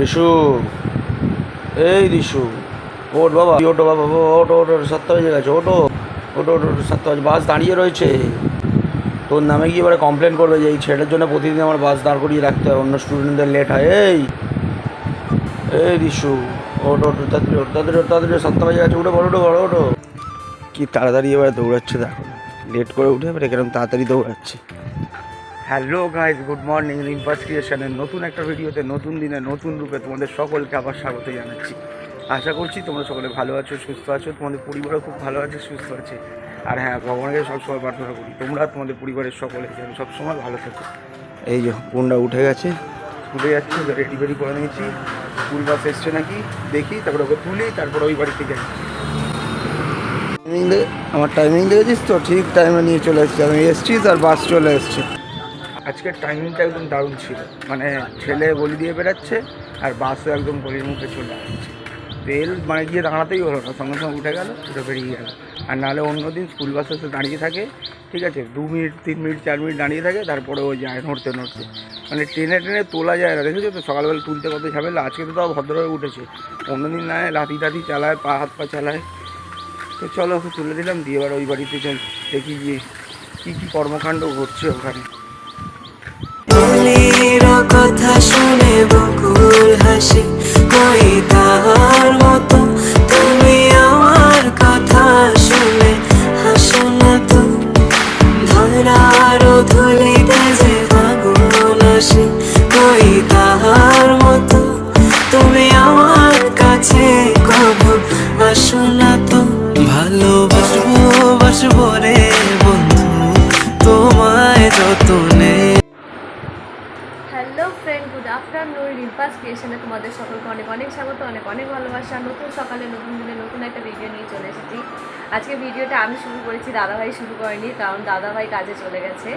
রিশু এই রিশু ওট বাবা ওটো বাবা ওটো ওটো সাতটা বেজে গেছে ওটো ওটো ওটো সাতটা বাজে। বাস দাঁড়িয়ে রয়েছে। তোর নামে গিয়ে এবারে কমপ্লেন করবে যে এই ছেলের জন্য প্রতিদিন আমার বাস দাঁড় করিয়ে রাখতে হয়, অন্য স্টুডেন্টদের লেট হয়। এই এই রিশু ওটো ওটো তাড়াতাড়ি ওটো তাড়াতাড়ি ওটো তাড়াতাড়ি সাতটা বেজে গেছে, উঠে বড় ওটো বড় ওটো কি তাড়াতাড়ি এবারে দৌড়াচ্ছে দেখো। লেট করে উঠে এবারে কীরকম তাড়াতাড়ি দৌড়াচ্ছে। Hello guys good morning, Rimpas ক্রিয়েশনের নতুন একটা ভিডিওতে, নতুন দিনে, নতুন রূপে তোমাদের সকলকে আবার স্বাগত জানাচ্ছি। আশা করছি তোমরা সকলে ভালো আছো, সুস্থ আছো, তোমাদের পরিবারও খুব ভালো আছে, সুস্থ আছে। আর হ্যাঁ ভগবানকে সবসময় প্রার্থনা করি, তোমরা তোমাদের পরিবারের সকলে যেন সবসময় ভালো থাকো। এই যে বোনটা উঠে গেছে, উঠে যাচ্ছে রেডি ফেডি করে নিয়েছি। স্কুল বাস এসছে নাকি, দেখি, তারপরে ওকে তুলি, তারপরে ওই বাড়ি থেকে টাইমিং আমার টাইমিং দেখেছিস তো? ঠিক টাইমে নিয়ে চলে এসেছি, আমি এসছি, তার বাস চলে এসছে। আজকের টাইমিংটা একদম দারুণ ছিল। মানে ছেলে গলি দিয়ে বেরাচ্ছে আর বাসও একদম গলির মুখে চলে আসছে। তেল মানে গিয়ে দাঁড়াতেই হলো না, সঙ্গে সঙ্গে উঠে গেল, উঠে বেরিয়ে গেল। আর নাহলে অন্যদিন স্কুল বাস এসে দাঁড়িয়ে থাকে, ঠিক আছে? দু মিনিট তিন মিনিট চার মিনিট দাঁড়িয়ে থাকে, তারপরে ও যায় নড়তে নড়তে। মানে ট্রেনে ট্রেনে তোলা যায় না, দেখেছ তো? সকালবেলা তুলতে কত ঝামেলা, আজকে তো তাও ভদ্রভাবে উঠেছে। অন্যদিন না লাথি টাথি চালায়, পা হাত পা চালায়। তো চলো ওকে তুলে দিলাম, দিয়ে এবার ওই বাড়িতে চল দেখি গিয়ে কী কী কর্মকাণ্ড ঘটছে ওখানে। বলির কথা শুনে বকুল হাসি, কই তাহার মতো? তুমি আমার কথা শুনে হাসো না তো। ধরার ধুলিতে যে ফাগুন আসে, কই তাহার মতো? তুমি আমার কাছে কবু আসো না তো। ভালোবাসবো, বাসবো রে বন্ধু, তোমায় hello friend good afternoon Rimpas ক্রিয়েশনে তোমাদের সকলকে অনেক অনেক স্বাগত, অনেক অনেক ভালোবাসা। নতুন সকালে, নতুন দিনে নতুন একটা ভিডিও নিয়ে চলে এসেছি। আজকে ভিডিওটা আমি শুরু করেছি, দাদাভাই শুরু করেনি, কারণ দাদাভাই কাজে চলে গেছে।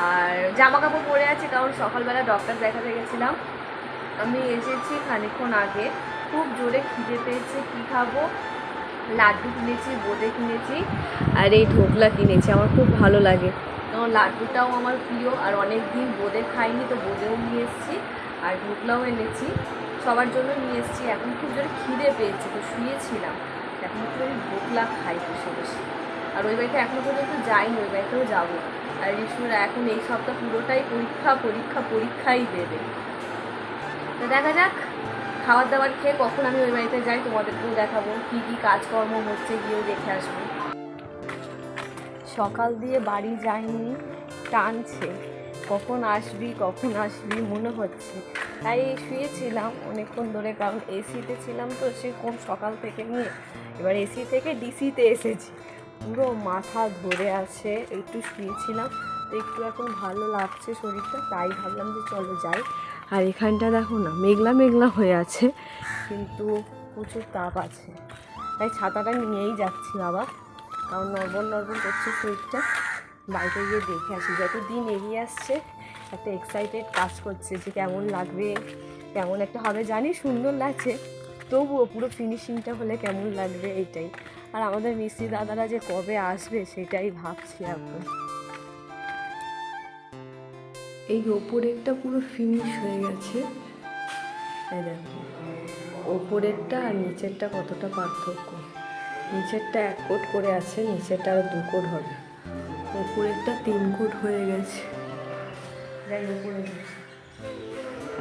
আর জামা কাপড় পরে আছি, কারণ সকালবেলা ডক্টর দেখাতে গেছিলাম। আমি এসেছি খানিকক্ষণ আগে। খুব জোরে খিদে পেয়েছে, কী খাব? লাড্ডু কিনেছি, বোঁদে কিনেছি, আর এই ঢোকলা কিনেছি, আমার খুব ভালো লাগে। লাড্ডুটাও আমার প্রিয়, আর অনেক দিন বোঁদে খাইনি তো বোঁদেও নিয়ে এসেছি, আর ঢোকলাও এনেছি, সবার জন্য নিয়ে এসেছি। এখন খুব জোরে খিদে পেয়েছি তো শুয়েছিলাম। এখন একটু আমি ঢোকলা খাই বসে বসে। আর ওই বাড়িতে এখনও পর্যন্ত যাইনি, ওই বাড়িতেও যাব। আর ঋষুরা এখন এই সপ্তাহ পুরোটাই পরীক্ষা পরীক্ষা, পরীক্ষাই দেবে। তো দেখা যাক খাবার দাবার খেয়ে কখন আমি ওই বাড়িতে যাই, তোমাদেরকেও দেখাবো, কী কী কাজকর্ম হচ্ছে গিয়েও দেখে আসব। সকাল দিয়ে বাড়ি যাইনি, টানছে। কখন আসবি কখন আসবি, মনে হচ্ছে। তাই শুয়েছিলাম অনেকক্ষণ ধরে, কারণ এসিতে ছিলাম তো সে কোন সকাল থেকে নিয়ে এবার এসি থেকে ডিসিতে এসেছি। পুরো মাথা ধরে আছে, একটু শুয়েছিলাম। তো একটু এখন ভালো লাগছে শরীরটা, তাই ভাবলাম যে চলো যাই। আর এখানটা দেখো না, মেঘলা মেঘলা হয়ে আছে, কিন্তু প্রচুর তাপ আছে। তাই ছাতাটা নিয়েই যাচ্ছি আবার কারণ নর্বল নর্বল করছে শরীরটা। বাড়িতে গিয়ে দেখে আসি, যত দিন এগিয়ে আসছে একটা এক্সাইটেড কাজ করছে যে কেমন লাগবে, কেমন একটা হবে। জানি সুন্দর লাগছে, তবুও পুরো ফিনিশিংটা হলে কেমন লাগবে এইটাই আর আমাদের মিস্ত্রি দাদারা যে কবে আসবে সেটাই ভাবছি এখন। এই ওপরেরটা পুরো ফিনিশ হয়ে গেছে। ওপরেরটা আর নিচেরটা কতটা পার্থক্য। নিচেরটা এক কোট করে আছে নিচেরটা আরও দু কোট হবে। উপরেরটা তিন কোট হয়ে গেছে। যাই উপরে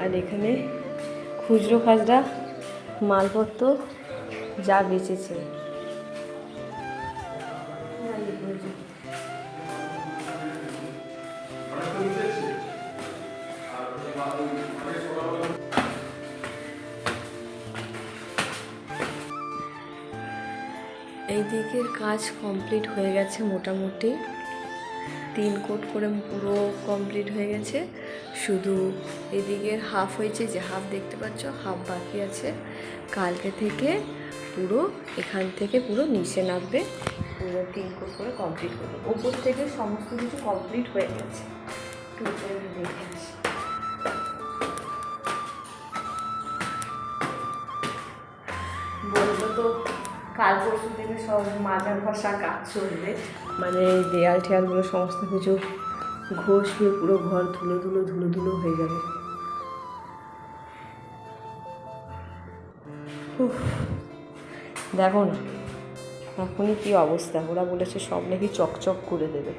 আর এখানে খুচরো খাজরা মালপত্র যা বেঁচেছে। দিকের কাজ কমপ্লিট হয়ে গেছে মোটামুটি। তিন কোট করে পুরো কমপ্লিট হয়ে গেছে। শুধু এদিকের হাফ হয়েছে, যে হাফ দেখতে পাচ্ছ হাফ বাকি আছে। কালকে থেকে পুরো, এখান থেকে পুরো নিচে নামবে। পুরো তিন কোট করে কমপ্লিট করবে। ওপর থেকে সমস্ত কিছু কমপ্লিট হয়ে গেছে। একটু দেখে আসি কাল পরশু থেকে সব মাজা ঘষা কাজ চলবে। মানে দেয়াল টেয়ালগুলো সমস্ত কিছু ঘষবে পুরো ঘর ধুলো ধুলো ধুলো ধুলো হয়ে যাবে। দেখো না, এখনই কি অবস্থা? ওরা বলেছে সব নাকি চকচক করে দেবে।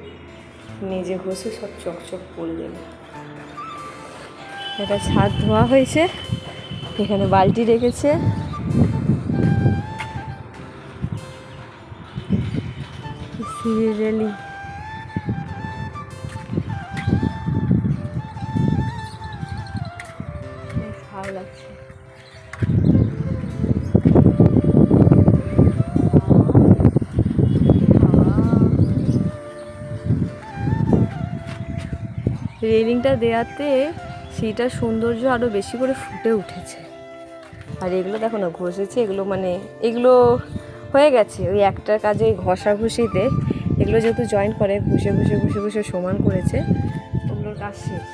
নিজে ঘষে সব চকচক করে দেবে। এটা ছাদ ধোয়া হয়েছে, এখানে বালতি রেখেছে। সিরিয়ালি ভালো লাগছে। রেলিংটা দেওয়াতে সেইটার সৌন্দর্য আরও বেশি করে ফুটে উঠেছে। আর এগুলো দেখো না, ঘষেছে, এগুলো মানে এগুলো হয়ে গেছে। ওই একটা কাজে ঘষা ঘষিতে এগুলো যেহেতু জয়েন করে ঘুষে ঘুষে ঘুষে ঘুষে সমান করেছে, ওগুলোর কাজ শেষ।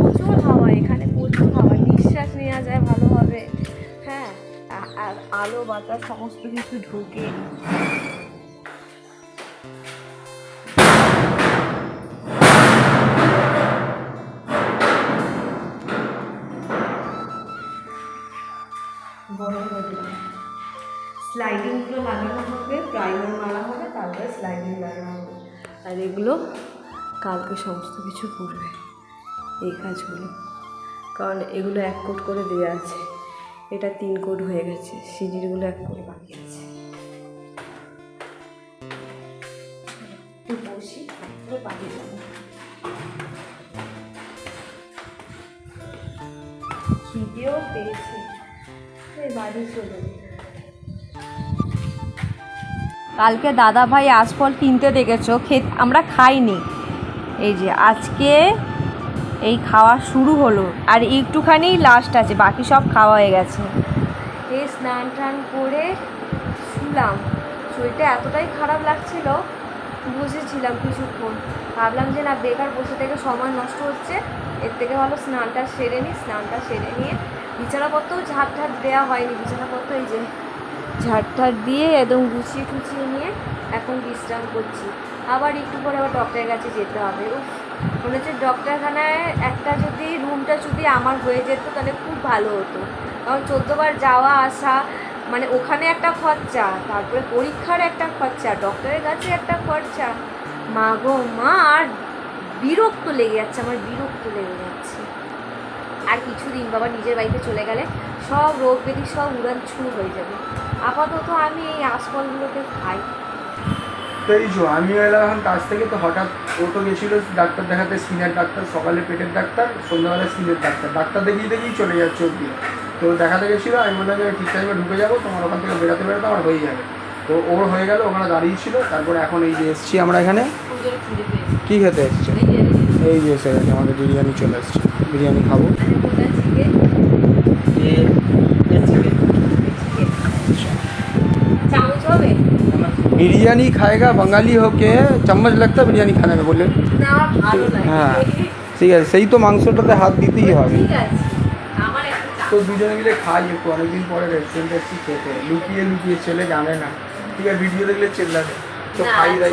প্রচুর হাওয়া, এখানে প্রচুর হাওয়া। নিঃশ্বাস নেওয়া যায় ভালোভাবে। হ্যাঁ আর আলো, বাতাস, সমস্ত কিছু ঢুকে আর এগুলো কালকে সমস্ত কিছু করবে এই কাজগুলো। কারণ এগুলো এক কোট করে দেওয়া আছে। এটা তিন কোট হয়ে গেছে। সিঁড়িগুলো এক কোট বাকি আছে। বাড়ি চলে কালকে দাদা ভাই আশফল কিনতে দেখেছ, খেত আমরা খাইনি। এই যে আজকে এই খাওয়া শুরু হলো, আর একটুখানি লাস্ট আছে, বাকি সব খাওয়া হয়ে গেছে। এই স্নান টান করে শুলাম। শরীরটা এতটাই খারাপ লাগছিল, বুঝেছিলাম কিছুক্ষণ। ভাবলাম যে না, বেকার বসে থেকে সময় নষ্ট হচ্ছে, এর থেকে ভালো স্নানটা সেরে নিই স্নানটা সেরে নিয়ে বিছানাপত্রও ঝাঁট ঝাঁট দেওয়া হয়নি, বিছানাপত্র এই যে ঝাড় দিয়ে একদম গুছিয়ে টুছিয়ে নিয়ে এখন বিশ্রাম করছি। আবার একটু পরে আবার ডক্টরের কাছে যেতে হবে। উফ, মনে হচ্ছে ডক্টরখানায় একটা যদি রুমটা যদি আমার হয়ে যেত তাহলে খুব ভালো হতো। কারণ চোদ্দোবার যাওয়া, আসা মানে ওখানে একটা খরচা, তারপরে পরীক্ষার একটা খরচা ডক্টরের কাছে একটা খরচা। মা গো, মা, আর বিরক্ত লেগে যাচ্ছে, আমার বিরক্ত লেগে যাচ্ছে। আর কিছুদিন বাবা নিজের বাড়িতে চলে গেলে সব রোগ ব্যাধি সব উড়ান ছুঁ হয়ে যাবে। আপাতত আমি এই আশফলগুলোকে খাই। তো এই যে আমিও এলাম এখন কাজ থেকে তো হঠাৎ ও তো গেছিল ডাক্তার দেখাতে স্কিনের ডাক্তার সকালে পেটের ডাক্তার সন্ধ্যাবেলা স্কিনের ডাক্তার। ডাক্তার দেখিয়ে দেখিয়ে চলে যাচ্ছে অব্দি তো দেখাতে গেছিল আমি বললাম যে ঠিক টাইমে ঢুকে যাব তোমার ওখান থেকে বেরোতে বেরোতে আমার হয়ে যাবে। তো ওর হয়ে গেল ওখানে দাঁড়িয়ে ছিল তারপরে এখন এই যে এসছি আমরা এখানে। কী খেতে এসছে? এই যে এই যে এসে গেছে আমাদের বিরিয়ানি চলে এসছে। বিরিয়ানি খাব কোনটা চিকেন চামচ হবে বিরিয়ানি খায়গা বাঙালি হোকে চামচ লাগতো বিরিয়ানি খানা বলে হ্যাঁ ঠিক আছে সেই তো মাংসটাতে হাত দিতেই হবে তো দুজনে মিলে খাই একটু অনেকদিন পরে রেস্টুরেন্টে একটু খেতে লুকিয়ে লুকিয়ে ছেলে জানে না ঠিক আছে ভিডিও দেখলে চেল্লাবে তো খাই দাই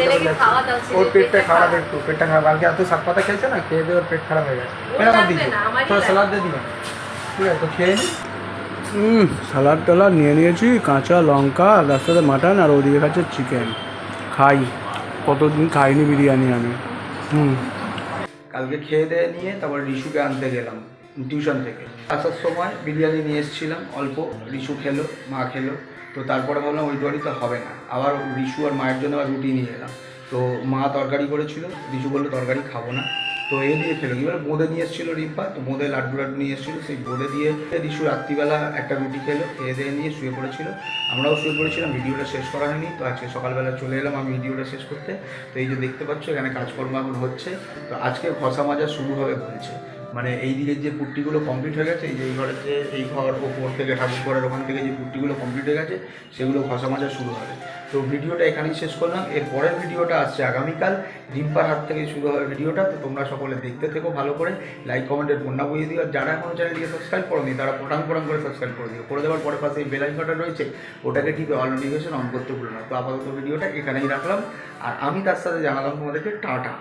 ওর পেটটা খারাপ একটু পেটটা খারাপ কালকে এত শাক পাতা খেয়েছে না খেয়ে দিয়ে ওর পেট খারাপ হয়ে গেছে আমার দিদি তোর স্যালাড দিয়ে দিবেন ঠিক আছে তো খেয়ে নি স্যালাড টালাড নিয়ে নিয়েছি, কাঁচা লঙ্কা, তার সাথে মাটন, আর ওদিকে খাচ্ছে চিকেন খাই, কতদিন খাইনি বিরিয়ানি আমি। হুম। কালকে খেয়ে দিয়ে নিয়ে তারপর রিশুকে আনতে গেলাম, টিউশন থেকে। আসার সময় বিরিয়ানি নিয়ে এসেছিলাম, অল্প, রিশু খেলো, মা খেলো। তো তারপরে ভাবলাম ওই দোয়ারি তো হবে না। আবার রিশু আর মায়ের জন্য আবার রুটি নিয়ে এলাম। তো মা তরকারি করেছিল, রিশু বলল তরকারি খাব না। তো এ দিয়ে খেলো। এবার বোঁদে নিয়ে এসেছিল রিম্পা, তো বোঁদে লাড্ডু লাড্ডু নিয়ে এসেছিল। সেই বোঁদে দিয়ে রিশু রাত্রিবেলা একটা রুটি খেলো, খেয়ে দিয়ে নিয়ে শুয়ে পড়েছিল। আমরাও শুয়ে পড়েছিলাম, ভিডিওটা শেষ করা হয়নি। তো আজকে সকালবেলা চলে এলাম আমি ভিডিওটা শেষ করতে। তো এই যে দেখতে পাচ্ছ, এখানে কাজকর্ম এখন হচ্ছে। তো আজকে ঘষা মাজা শুরু হবে বলছে। মানে এই দিকের যে পুট্টিগুলো কমপ্লিট হয়ে গেছে, এই যে এই ঘরের যে, এই ঘর ওপর থেকে ঠাকুর ঘরের ওখান থেকে যে পুট্টিগুলো কমপ্লিট হয়ে গেছে, সেগুলো ঘষা মাজা শুরু হবে। তো ভিডিওটা এখানেই শেষ করলাম। এর পরের ভিডিওটা আসছে আগামীকাল। ডিম্পার হাত থেকে শুরু হবে ভিডিওটা। তো তোমরা সকলে দেখতে থেকো ভালো করে। লাইক কমেন্টের বন্যা বুঝিয়ে দিও। আর যারা এখনও চ্যানেলটিকে সাবস্ক্রাইব করোনি, তারা পটাং পটাং করে সাবস্ক্রাইব করে দিও। করে দেওয়ার পরে পাশে বেল আইকনটা রয়েছে, ওটাকে ঠিক অল নোটিফিকেশন অন করতে ভুলো না। তো আপাতত ভিডিওটা এখানেই রাখলাম। আর আমি তার সাথে জানালাম তোমাদেরকে টাটা।